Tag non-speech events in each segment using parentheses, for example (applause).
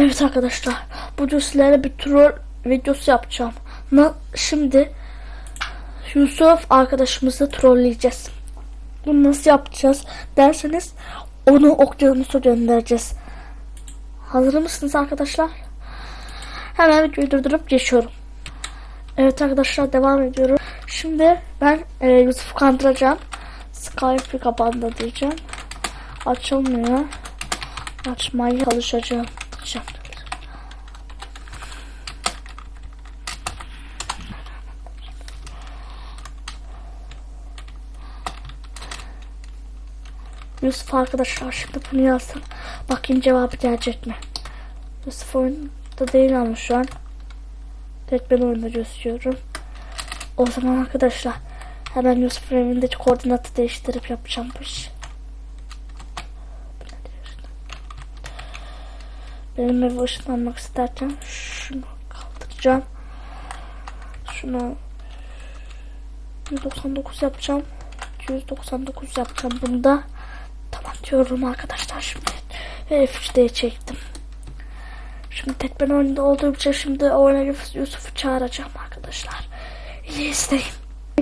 Evet arkadaşlar. Bugün sizlerle bir troll videosu yapacağım. Na, şimdi Yusuf arkadaşımızı trolleyeceğiz. Bunu nasıl yapacağız derseniz onu okyanusa göndereceğiz. Hazır mısınız arkadaşlar? Hemen videoyu durdurup geçiyorum. Evet arkadaşlar devam ediyorum. Şimdi ben e, Yusuf'u kandıracağım. Skype'ı kapandı diyeceğim. Açılmıyor. Açmaya çalışacağım. Diyeceğim. Yusuf arkadaşlar şimdi bunu yazsın. Bakayım cevabı gelecek mi? Yusuf oyunda değil ama şu an. Tek ben oyunda gözüküyorum. O zaman arkadaşlar hemen Yusuf'un evindeki koordinatı değiştirip yapacağım bu işi. Benim evi ışınlanmak isterken şunu kaldıracağım. Şunu 199 yapacağım. 299 yapacağım bunda. Tamam diyorum arkadaşlar şimdi. Ve F3'de çektim. Şimdi tek ben oyunda olduğum için şimdi oyuna Yusuf'u çağıracağım arkadaşlar. İyi izleyin.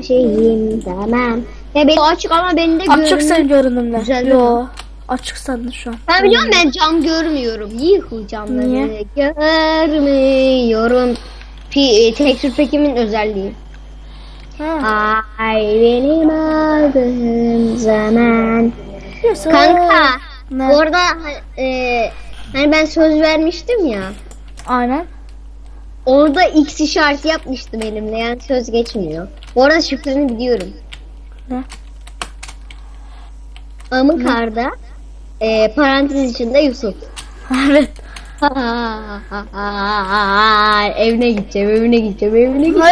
şeyim tamam. Ya benim açık ama benim de Açık görünüyor. senin görünümle. Güzel Yo. Açık sende şu an. Ben biliyorum ben cam görmüyorum. Yuhu camları Niye? görmüyorum. Pi, tekstür pekimin özelliği. Ha. Ay benim aldığım zaman. Yusuf. Kanka Ne? bu arada e, hani ben söz vermiştim ya. Aynen. Orada X işareti yapmıştım elimle yani söz geçmiyor. Bu arada şifreni biliyorum. Ne? Amıkar'da e, parantez içinde Yusuf. evet. (laughs) evine gideceğim, evine gideceğim, evine gideceğim.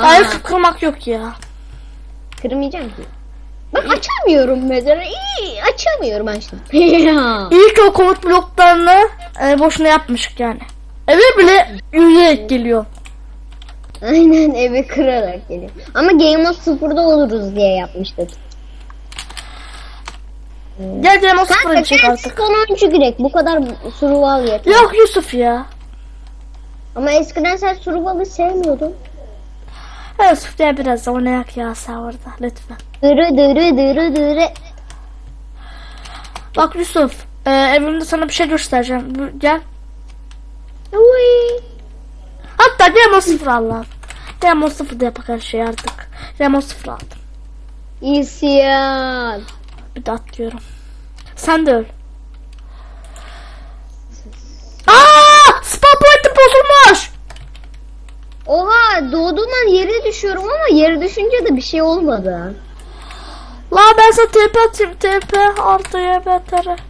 Hayır. (laughs) kırmak yok ya. Kırmayacağım ki. Bak açamıyorum mesela. İyi, açamıyorum açtım. İyi ki o komut bloklarını e, boşuna yapmışık yani. Eve bile yürüyerek geliyor. Aynen evi kırarak geliyor. Ama Game of sıfırda oluruz diye yapmıştık. Gel Cem o sıfıra Kanka çek artık. son oyuncu girek. Bu kadar survival yeter. Yok Yusuf ya. Ama eskiden sen survival'ı sevmiyordun. Evet Yusuf diye biraz oynayak ya serverda lütfen. Dırı dırı dırı dırı. Bak Yusuf e, evimde sana bir şey göstereceğim. Gel. Uy. Hatta Demo 0 Allah'ım. Demo 0 da yapak her şey artık. Demo 0 aldım. İsyan. Bir de atlıyorum. Sen de öl. Aa! Spawn point'im bozulmuş. Oha doğduğum an yere düşüyorum ama yere düşünce de bir şey olmadı. La ben sana TP atayım. TP artı YBTR.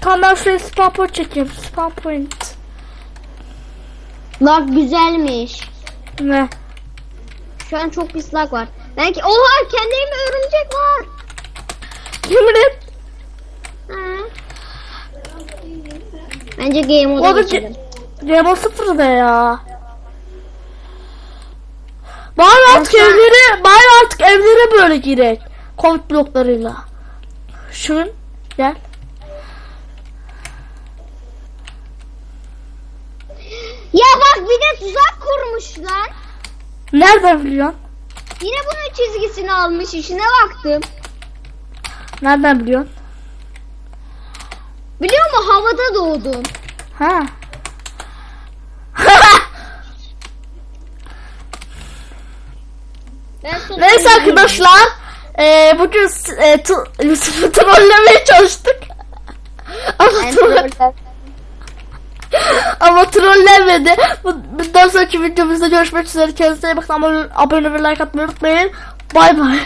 Tamam ben şuraya spawn point çekeyim. Spawn point. Lag güzelmiş. Ne? Şu an çok pis lag var. Belki oha kendi evimde örümcek var. Yemin et. Ha. Bence game moda da geçelim. Demo 0 da ya. Bari artık evleri, bari artık evlere böyle girek. Komut bloklarıyla. Şunun gel. Ya bak bir de tuzak kurmuşlar. Nereden biliyorsun? Yine bunun çizgisini almış işine baktım. Nereden biliyorsun? Biliyor musun havada doğdum. Ha. Neyse arkadaşlar. Eee bugün e, Yusuf'u trollemeye çalıştık. Ama, troll, ama trollemedi. Bu- Bundan sonraki videomuzda görüşmek üzere. Kendinize iyi bakın. Abone ve like atmayı unutmayın. Bay bay.